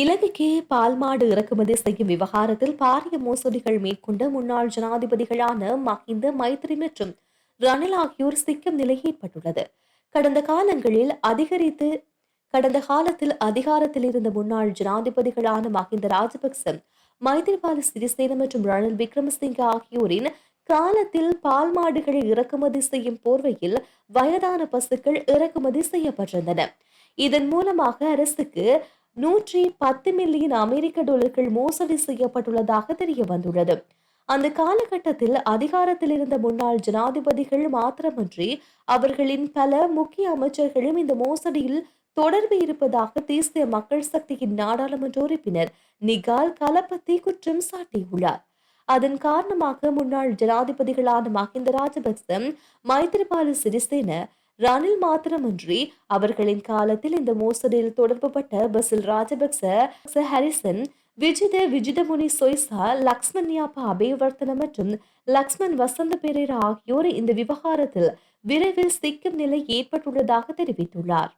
இலங்கைக்கு பால் மாடு இறக்குமதி செய்யும் விவகாரத்தில் பாரிய மோசடிகள் மேற்கொண்ட முன்னாள் ஜனாதிபதிகளான மஹிந்த மைத்ரி மற்றும் ரணில் ஆகியோர் சிக்கும் நிலை ஏற்பட்டுள்ளது. கடந்த காலங்களில் அதிகரித்து கடந்த காலத்தில் அதிகாரத்தில் இருந்த முன்னாள் ஜனாதிபதிகளான மஹிந்த ராஜபக்ச மைத்ரிபால சிறிசேன மற்றும் ரணில் விக்ரமசிங்க ஆகியோரின் காலத்தில் பால் மாடுகளை இறக்குமதி செய்யும் போர்வையில் வயதான பசுக்கள் இறக்குமதி செய்யப்பட்டிருந்தன. இதன் மூலமாக அரசுக்கு நூற்றி பத்து மில்லியன் அமெரிக்க டாலர்கள் மோசடி செய்யப்பட்டுள்ளதாக தெரிய வந்துள்ளது அந்த காலகட்டத்தில் அதிகாரத்தில் இருந்த முன்னாள் ஜனாதிபதிகள் மாத்திரமன்றி அவர்களின் பல முக்கிய அமைச்சர்களும் இந்த மோசடியில் தொடர்பு இருப்பதாக தேசிய மக்கள் சக்தியின் நாடாளுமன்ற உறுப்பினர் நிகால் கலப்பத்தை குற்றம் சாட்டியுள்ளார். அதன் காரணமாக முன்னாள் ஜனாதிபதிகளான மஹிந்த ராஜபக்ச மைத்திரிபால சிறிசேன ரணில் மாத்திரமன்றி அவர்களின் காலத்தில் இந்த மோசடியில் தொடர்புபட்ட பசில் ராஜபக்ச ஹரிசன் விஜித விஜிதமுனி சொய்சா லக்ஷ்மண்யாப்பா அபயவர்த்தன மற்றும் லக்ஷ்மண் வசந்த பெரேரா ஆகியோர் இந்த விவகாரத்தில் விரைவில் சிக்கும் நிலை ஏற்பட்டுள்ளதாக தெரிவித்துள்ளார்.